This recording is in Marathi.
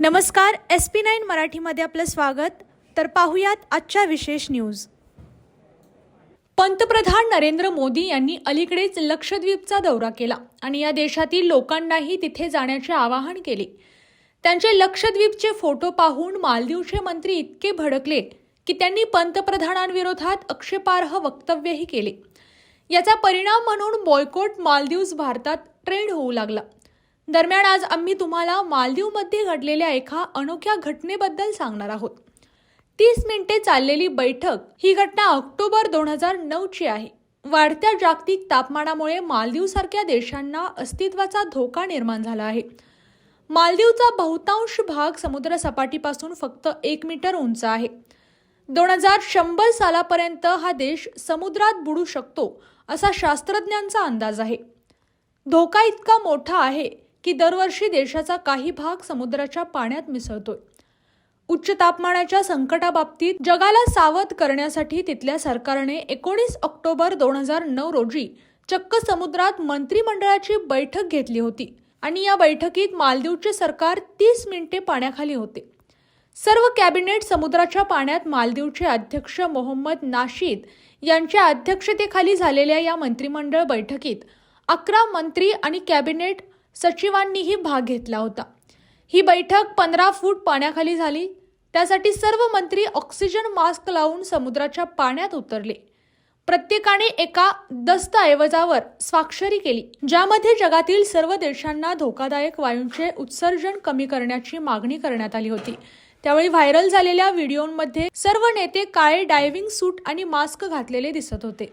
नमस्कार एस पी नाईन मराठीमध्ये आपलं स्वागत. तर पाहुयात आजच्या विशेष न्यूज. पंतप्रधान नरेंद्र मोदी यांनी अलीकडेच लक्षद्वीपचा दौरा केला आणि या देशातील लोकांनाही तिथे जाण्याचे आवाहन केले. त्यांचे लक्षद्वीपचे फोटो पाहून मालदीवचे मंत्री इतके भडकले की त्यांनी पंतप्रधानांविरोधात आक्षेपार्ह वक्तव्यही केले. याचा परिणाम म्हणून बॉयकॉट मालदीव्स भारतात ट्रेंड होऊ लागला. दरम्यान आज आम्ही तुम्हाला मालदीवमध्ये घडलेल्या एका अनोख्या घटनेबद्दल सांगणार आहोत. तीस मिनिटे चाललेली बैठक ही घटना ऑक्टोबर दोन हजार नऊची आहे. वाढत्या जागतिक तापमानामुळे मालदीवसारख्या देशांना अस्तित्वाचा धोका निर्माण झाला आहे. मालदीवचा बहुतांश भाग समुद्र सपाटीपासून फक्त एक मीटर उंच आहे. दोन हजार शंभर सालापर्यंत हा देश समुद्रात बुडू शकतो असा शास्त्रज्ञांचा अंदाज आहे. धोका इतका मोठा आहे की दरवर्षी देशाचा काही भाग समुद्राच्या पाण्यात मिसळतोय. उच्च तापमानाच्या संकटाबाबतीत जगाला सावध करण्यासाठी तिथल्या सरकारने एकोणीस ऑक्टोबर दोन हजार नऊ रोजी चक्क समुद्रात मंत्रिमंडळाची बैठक घेतली होती आणि या बैठकीत मालदीवचे सरकार तीस मिनिटे पाण्याखाली होते. सर्व कॅबिनेट समुद्राच्या पाण्यात मालदीवचे अध्यक्ष मोहम्मद नाशीद यांच्या अध्यक्षतेखाली झालेल्या या मंत्रिमंडळ बैठकीत अकरा मंत्री आणि कॅबिनेट सचिवांनीही भाग घेतला होता. ही बैठक पंधरा फूट पाण्याखाली झाली. त्यासाठी सर्व मंत्री ऑक्सिजन मास्क लावून समुद्राच्या पाण्यात उतरले. प्रत्येकाने एका दस्तऐवजावर स्वाक्षरी केली. ज्यामध्ये जगातील सर्व देशांना धोकादायक वायूंचे उत्सर्जन कमी करण्याची मागणी करण्यात आली होती. त्यावेळी व्हायरल झालेल्या व्हिडिओमध्ये सर्व नेते काळे डायव्हिंग सूट आणि मास्क घातलेले दिसत होते.